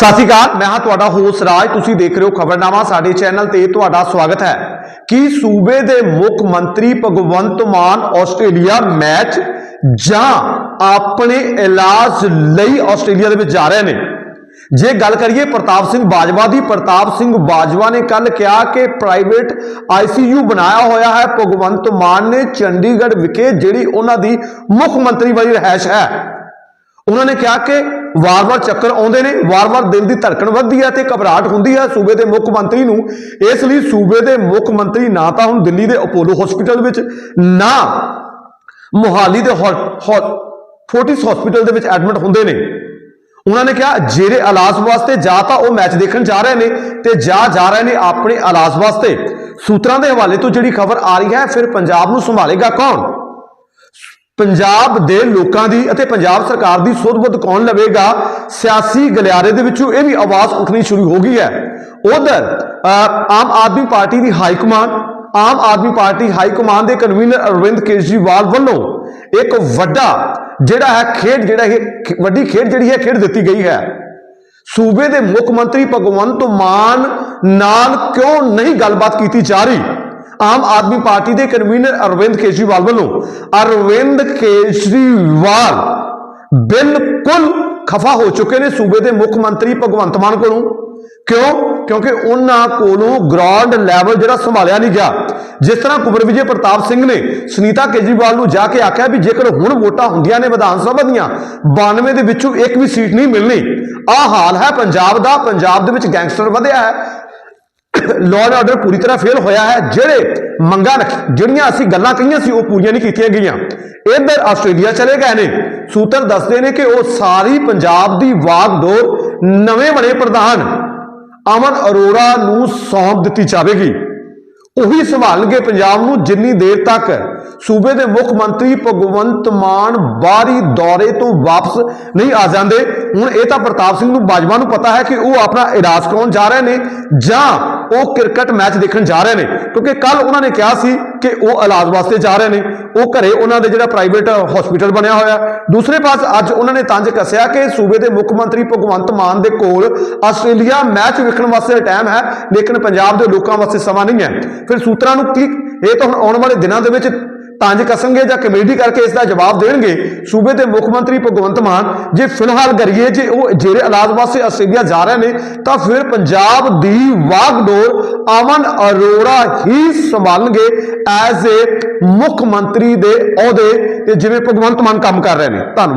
ਸਤਿ ਸ਼੍ਰੀ ਅਕਾਲ, ਮੈਂ ਹਾਂ ਤੁਹਾਡਾ ਹੋਸ ਰਾਜ, ਤੁਸੀਂ ਦੇਖ ਰਹੇ ਹੋ ਖਬਰਨਾਮਾ ਸਾਡੇ ਚੈਨਲ ਤੇ, ਤੁਹਾਡਾ ਸਵਾਗਤ ਹੈ। ਕਿ ਸੂਬੇ ਦੇ ਮੁੱਖ ਮੰਤਰੀ ਭਗਵੰਤ ਮਾਨ ਆਸਟ੍ਰੇਲੀਆ ਮੈਚ ਜਾਂ ਆਪਣੇ ਇਲਾਜ ਲਈ ਆਸਟ੍ਰੇਲੀਆ ਦੇ ਵਿੱਚ ਜਾ ਰਹੇ ਨੇ? ਜੇ ਗੱਲ ਕਰੀਏ ਪ੍ਰਤਾਪ ਸਿੰਘ ਬਾਜਵਾ ਦੀ, ਪ੍ਰਤਾਪ ਸਿੰਘ ਬਾਜਵਾ ਨੇ ਕੱਲ ਕਿਹਾ ਕਿ ਪ੍ਰਾਈਵੇਟ ਆਈਸੀਯੂ ਬਣਾਇਆ ਹੋਇਆ ਹੈ। ਭਗਵੰਤ ਮਾਨ ਨੇ ਚੰਡੀਗੜ੍ਹ ਵਿਖੇ ਜਿਹੜੀ ਉਹਨਾਂ ਦੀ ਮੁੱਖ ਮੰਤਰੀ ਵਾਲੀ ਰਹਿائش ਹੈ, ਉਹਨਾਂ ਨੇ ਕਿਹਾ ਕਿ ਵਾਰ-ਵਾਰ ਚੱਕਰ ਆਉਂਦੇ ਨੇ, ਵਾਰ-ਵਾਰ ਦਿਲ ਦੀ ਧੜਕਣ ਵੱਧਦੀ ਹੈ ਤੇ ਘਬਰਾਹਟ ਹੁੰਦੀ ਹੈ ਸੂਬੇ ਦੇ ਮੁੱਖ ਮੰਤਰੀ ਨੂੰ ਇਸ ਲਈ ਸੂਬੇ ਦੇ ਮੁੱਖ ਮੰਤਰੀ ਨਾ ਤਾਂ ਹੁਣ ਦਿੱਲੀ ਦੇ ਅਪੋਲੋ ਹਸਪੀਟਲ ਵਿੱਚ, ਨਾ ਮੋਹਾਲੀ ਦੇ ਫੋਰਟਿਸ ਹਸਪੀਟਲ ਦੇ ਵਿੱਚ ਐਡਮਿਟ ਹੁੰਦੇ ਨੇ। ਉਹਨਾਂ ਨੇ ਕਿਹਾ ਜਿਹੜੇ ਇਲਾਜ ਵਾਸਤੇ ਜਾਂ ਤਾਂ ਉਹ ਮੈਚ ਦੇਖਣ ਜਾ ਰਹੇ ਨੇ ਤੇ ਜਾਂ, ਜਾ ਰਹੇ ਨੇ ਆਪਣੇ ਇਲਾਜ ਵਾਸਤੇ। ਸੂਤਰਾਂ ਦੇ ਹਵਾਲੇ ਤੋਂ ਜਿਹੜੀ ਖਬਰ ਆ ਰਹੀ ਹੈ, ਫਿਰ ਪੰਜਾਬ ਨੂੰ ਸੰਭਾਲੇਗਾ ਕੌਣ? ਪੰਜਾਬ ਦੇ ਲੋਕਾਂ ਦੀ ਅਤੇ ਪੰਜਾਬ ਸਰਕਾਰ ਦੀ ਸੁਧ-ਬੁੱਧ ਕੌਣ ਲਵੇਗਾ? ਸਿਆਸੀ ਗਲਿਆਰੇ ਦੇ ਵਿੱਚੋਂ ਇਹ ਵੀ ਆਵਾਜ਼ ਉੱਠਣੀ ਸ਼ੁਰੂ ਹੋ ਗਈ ਹੈ। ਉਧਰ ਆਮ ਆਦਮੀ ਪਾਰਟੀ ਦੀ high command, Aam Aadmi Party high command ਦੇ ਕਨਵੀਨਰ ਅਰਵਿੰਦ ਕੇਜਰੀਵਾਲ ਵੱਲੋਂ ਇੱਕ ਵੱਡਾ ਜਿਹੜਾ ਹੈ ਖੇਡ, ਜਿਹੜਾ ਇਹ ਵੱਡੀ ਖੇਡ ਜਿਹੜੀ ਹੈ ਖੇਡ ਦਿੱਤੀ ਗਈ ਹੈ। ਸੂਬੇ ਦੇ ਮੁੱਖ ਮੰਤਰੀ ਭਗਵੰਤ ਮਾਨ ਨਾਲ ਕਿਉਂ ਨਹੀਂ ਗੱਲਬਾਤ ਕੀਤੀ ਜਾ ਰਹੀ? ਆਮ ਆਦਮੀ ਪਾਰਟੀ ਦੇ ਕਨਵੀਨਰ ਅਰਵਿੰਦ ਕੇਜਰੀਵਾਲ ਵੱਲੋਂ ਅਰਵਿੰਦ ਕੇਜਰੀਵਾਲ ਬਿਲਕੁਲ ਖਫਾ ਹੋ ਚੁੱਕੇ ਨੇ ਸੂਬੇ ਦੇ ਮੁੱਖ ਮੰਤਰੀ ਭਗਵੰਤ ਮਾਨ ਕੋਲੋਂ। ਕਿਉਂ? ਕਿਉਂਕਿ ਉਹਨਾਂ ਕੋਲੋਂ ਗਰਾਊਂਡ ਲੈਵਲ ਜਿਹੜਾ ਸੰਭਾਲਿਆ ਨਹੀਂ ਗਿਆ। ਜਿਸ ਤਰ੍ਹਾਂ ਕੁਵਰ ਵਿਜੇ ਪ੍ਰਤਾਪ ਸਿੰਘ ਨੇ ਸੁਨੀਤਾ ਕੇਜਰੀਵਾਲ ਨੂੰ ਜਾ ਕੇ ਆਖਿਆ ਵੀ ਜੇਕਰ ਹੁਣ ਵੋਟਾਂ ਹੁੰਦੀਆਂ ਨੇ ਵਿਧਾਨ ਸਭਾ ਦੀਆਂ 92 ਦੇ ਵਿੱਚੋਂ ਇੱਕ ਵੀ ਸੀਟ ਨਹੀਂ ਮਿਲਣੀ। ਆਹ ਹਾਲ ਹੈ, ਪੰਜਾਬ ਦਾ, ਪੰਜਾਬ ਦੇ ਵਿੱਚ ਗੈਂਗਸਟਰ ਵਧਿਆ ਹੈ। ਲਾਅ ਐਂਡ ਆਰਡਰ ਪੂਰੀ ਤਰ੍ਹਾਂ ਫੇਲ ਹੋਇਆ ਹੈ, ਜਿਹੜੇ ਮੰਗਾਂ ਰੱਖ, ਜਿਹੜੀਆਂ ਅਸੀਂ ਗੱਲਾਂ ਕਹੀਆਂ ਸੀ, ਉਹ ਪੂਰੀਆਂ ਨਹੀਂ ਕੀਤੀਆਂ ਗਈਆਂ। ਇੱਧਰ ਆਸਟ੍ਰੇਲੀਆ ਚਲੇ ਗਏ ਨੇ। ਸੂਤਰ ਦੱਸਦੇ ਨੇ ਕਿ ਉਹ ਸਾਰੀ ਪੰਜਾਬ ਦੀ ਵਾਗਡੋਰ ਨਵੇਂ ਬਣੇ ਪ੍ਰਧਾਨ ਅਮਨ ਅਰੋੜਾ ਨੂੰ ਸੌਂਪ ਦਿੱਤੀ ਜਾਵੇਗੀ। ਉਹੀ ਸੰਭਾਲਣਗੇ ਪੰਜਾਬ ਨੂੰ ਜਿੰਨੀ ਦੇਰ ਤੱਕ ਸੂਬੇ ਦੇ ਮੁੱਖ ਮੰਤਰੀ ਭਗਵੰਤ ਮਾਨ ਬਾਹਰੀ ਦੌਰੇ ਤੋਂ ਵਾਪਸ ਨਹੀਂ ਆ ਜਾਂਦੇ, ਹੁਣ ਇਹ ਤਾਂ ਪ੍ਰਤਾਪ ਸਿੰਘ ਨੂੰ ਬਾਜਵਾ ਨੂੰ ਪਤਾ ਹੈ ਕਿ ਉਹ ਆਪਣਾ ਇਰਾਜ ਕਰਾਉਣ ਜਾ ਰਹੇ ਨੇ ਜਾਂ ਉਹ ਕ੍ਰਿਕਟ ਮੈਚ ਦੇਖਣ ਜਾ ਰਹੇ ਨੇ। ਕਿਉਂਕਿ ਕੱਲ ਉਹਨਾਂ ਨੇ ਕਿਹਾ ਸੀ ਕਿ ਉਹ ਇਲਾਜ ਵਾਸਤੇ ਜਾ ਰਹੇ ਨੇ। ਉਹ ਘਰੇ ਉਹਨਾਂ ਦੇ ਜਿਹੜਾ ਪ੍ਰਾਈਵੇਟ ਹਸਪੀਟਲ ਬਣਿਆ ਹੋਇਆ ਦੂਸਰੇ ਪਾਸ ਅੱਜ ਉਹਨਾਂ ਨੇ ਤੰਜ ਕੱਸਿਆ ਕਿ ਸੂਬੇ ਦੇ ਮੁੱਖ ਮੰਤਰੀ ਭਗਵੰਤ ਮਾਨ ਦੇ ਕੋਲ ਆਸਟ੍ਰੇਲੀਆ ਮੈਚ ਵੇਖਣ ਵਾਸਤੇ ਟਾਈਮ ਹੈ, ਲੇਕਿਨ ਪੰਜਾਬ ਦੇ ਲੋਕਾਂ ਵਾਸਤੇ ਸਮਾਂ ਨਹੀਂ ਹੈ। ਫਿਰ ਸੂਤਰਾਂ ਨੂੰ ਕੀ ਇਹ ਤਾਂ ਹੁਣ ਆਉਣ ਵਾਲੇ ਦਿਨਾਂ ਦੇ ਵਿੱਚ ਤੰਜ ਕੱਸਣਗੇ ਜਾਂ ਕਮੇਟੀ ਕਰਕੇ ਇਸ ਦਾ ਜਵਾਬ ਦੇਣਗੇ, ਸੂਬੇ ਦੇ ਮੁੱਖ ਮੰਤਰੀ ਭਗਵੰਤ ਮਾਨ, ਜੇ ਫਿਲਹਾਲ ਕਰੀਏ, ਜੇ ਉਹ ਜਿਹੜੇ ਇਲਾਜ ਵਾਸਤੇ ਆਸਟ੍ਰੇਲੀਆ ਜਾ ਰਹੇ ਨੇ, ਤਾਂ ਫਿਰ ਪੰਜਾਬ ਦੀ ਵਾਗਡੋਰ ਅਮਨ ਅਰੋੜਾ ਹੀ ਸੰਭਾਲਣਗੇ ਐਜ਼ ਏ ਮੁੱਖ ਮੰਤਰੀ ਦੇ ਅਹੁਦੇ ਤੇ ਜਿਵੇਂ ਭਗਵੰਤ ਮਾਨ ਕੰਮ ਕਰ ਰਹੇ ਨੇ। ਧੰਨਵਾਦ।